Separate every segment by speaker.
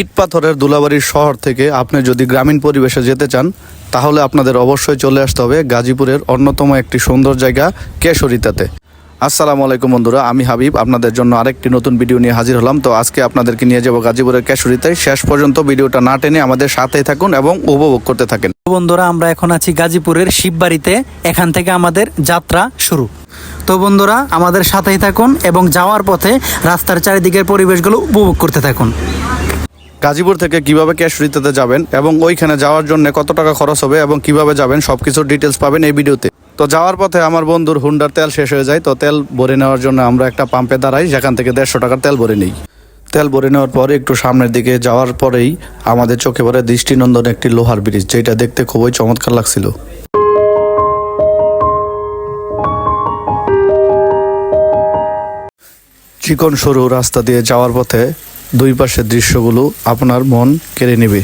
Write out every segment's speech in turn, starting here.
Speaker 1: ইট পাথরের দুলাবাড়ির শহর থেকে আপনি যদি গ্রামীণ পরিবেশে যেতে চান, তাহলে আপনাদের অবশ্যই চলে আসতে হবে গাজীপুরের অন্যতম একটি সুন্দর জায়গা, কেশরিতাতে। আসসালামু আলাইকুম বন্ধুরা, আমি হাবিব, আপনাদের জন্য আরেকটি নতুন ভিডিও নিয়ে হাজির হলাম। তো আজকে আপনাদেরকে নিয়ে যাব গাজীপুরের কেশরিতায়। শেষ পর্যন্ত ভিডিওটা না টেনে আমাদের সাথেই থাকুন এবং উপভোগ করতে থাকেন।
Speaker 2: বন্ধুরা, আমরা এখন আছি গাজীপুরের শিববাড়িতে। এখান থেকে আমাদের যাত্রা শুরু। তো বন্ধুরা, আমাদের সাথেই থাকুন এবং যাওয়ার পথে রাস্তার চারিদিকের পরিবেশগুলো উপভোগ করতে থাকুন।
Speaker 1: গাজীপুর থেকে কীভাবে কেশরিতাতে যাবেন এবং ওইখানে যাওয়ার জন্য কত টাকা খরচ হবে এবং কীভাবে যাবেন সব সবকিছুর ডিটেলস পাবেন এই ভিডিওতে। তো যাওয়ার পথে আমার বন্ধুর হুন্ডার তেল শেষ হয়ে যায়, তো তেল ভরে নেওয়ার জন্য আমরা একটা পাম্পে দাঁড়াই, যেখান থেকে দেড়শো টাকার তেল ভরে নিই। তেল ভরে নেওয়ার পরে একটু সামনের দিকে যাওয়ার পরেই আমাদের চোখে পড়ে দৃষ্টিনন্দন একটি লোহার ব্রিজ, যেটা দেখতে খুবই চমৎকার লাগছিল। চিকন সরু রাস্তা দিয়ে যাওয়ার পথে দুই পাশের দৃশ্যগুলো আপনার মন কেড়ে নেবে।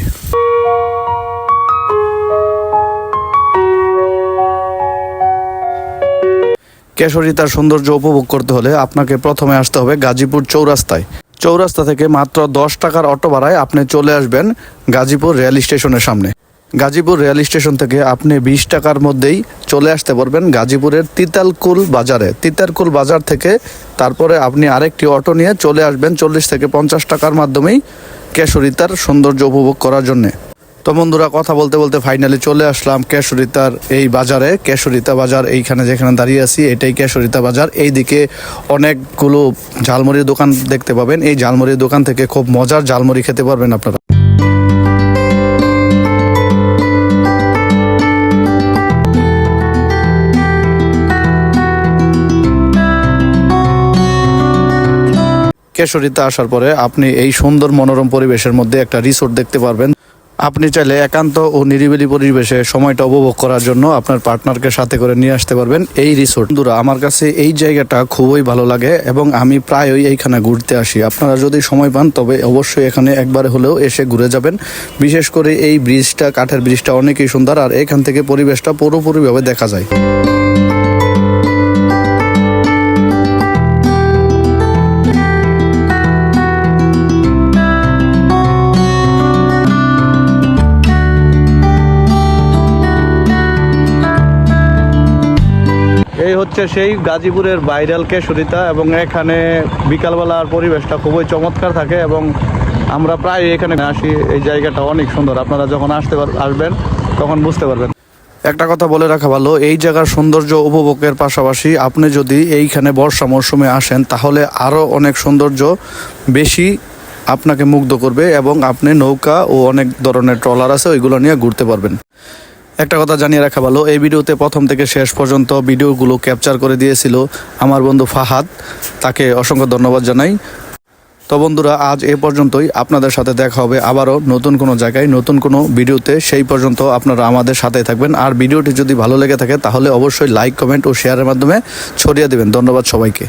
Speaker 1: কেশরী তার সৌন্দর্য উপভোগ করতে হলে আপনাকে প্রথমে আসতে হবে গাজীপুর চৌরাস্তায়। চৌরাস্তা থেকে মাত্র দশ টাকার অটো ভাড়ায় আপনি চলে আসবেন গাজীপুর রেল স্টেশনের সামনে। গাজীপুর রেল স্টেশন থেকে আপনি বিশ টাকার মধ্যেই চলে আসতে পারবেন গাজীপুরের তিতালকুল বাজারে। তিতালকুল বাজার থেকে তারপরে আপনি আরেকটি অটো নিয়ে চলে আসবেন চল্লিশ থেকে পঞ্চাশ টাকার মাধ্যমেই কেশরিতার সৌন্দর্য উপভোগ করার জন্যে। তো বন্ধুরা, কথা বলতে বলতে ফাইনালি চলে আসলাম কেশরিতার এই বাজারে। কেশরিতা বাজার এইখানে যেখানে দাঁড়িয়ে আছি, এটাই কেশরিতা বাজার। এইদিকে অনেকগুলো ঝালমুড়ির দোকান দেখতে পাবেন। এই ঝালমুড়ির দোকান থেকে খুব মজার ঝালমুড়ি খেতে পারবেন আপনারা। কেশরিতে আসার পরে আপনি এই সুন্দর মনোরম পরিবেশের মধ্যে একটা রিসোর্ট দেখতে পারবেন। আপনি চাইলে একান্ত ও নিরিবিলি পরিবেশে সময়টা উপভোগ করার জন্য আপনার পার্টনারকে সাথে করে নিয়ে আসতে পারবেন এই রিসোর্ট। বন্ধুরা, আমার কাছে এই জায়গাটা খুবই ভালো লাগে এবং আমি প্রায়ই এইখানে ঘুরতে আসি। আপনারা যদি সময় পান, তবে অবশ্যই এখানে একবার হলেও এসে ঘুরে যাবেন। বিশেষ করে এই ব্রিজটা, কাঠের ব্রিজটা অনেকই সুন্দর, আর এখান থেকে পরিবেশটা পুরোপুরিভাবে দেখা যায়। এই হচ্ছে সেই গাজীপুরের ভাইরাল কেশরিতা এবং এখানে বিকালবেলার পরিবেশটা খুবই চমৎকার থাকে এবং আমরা প্রায় এখানে আসি, এই জায়গাটা অনেক সুন্দর। আপনারা যখন আসতে আসবেন, তখন বুঝতে পারবেন। একটা কথা বলে রাখা ভালো, এই জায়গার সৌন্দর্য উপভোগের পাশাপাশি আপনি যদি এইখানে বর্ষা মরশুমে আসেন, তাহলে আরও অনেক সৌন্দর্য বেশি আপনাকে মুগ্ধ করবে এবং আপনি নৌকা ও অনেক ধরনের ট্রলার আছে, ওইগুলো নিয়ে ঘুরতে পারবেন। একটা কথা জানিয়ে রাখা ভালো, এই ভিডিওতে প্রথম থেকে শেষ পর্যন্ত ভিডিওগুলো ক্যাপচার করে দিয়েছিল আমার বন্ধু ফাহাদ, তাকে অসংখ্য ধন্যবাদ জানাই। তো বন্ধুরা, আজ এ পর্যন্তই, আপনাদের সাথে দেখা হবে আবারও নতুন কোনো জায়গায়, নতুন কোনো ভিডিওতে, সেই পর্যন্ত আপনারা আমাদের সাথে থাকবেন। আর ভিডিওটি যদি ভালো লেগে থাকে, তাহলে অবশ্যই লাইক কমেন্ট ও শেয়ারের মাধ্যমে ছড়িয়ে দেবেন। ধন্যবাদ সবাইকে।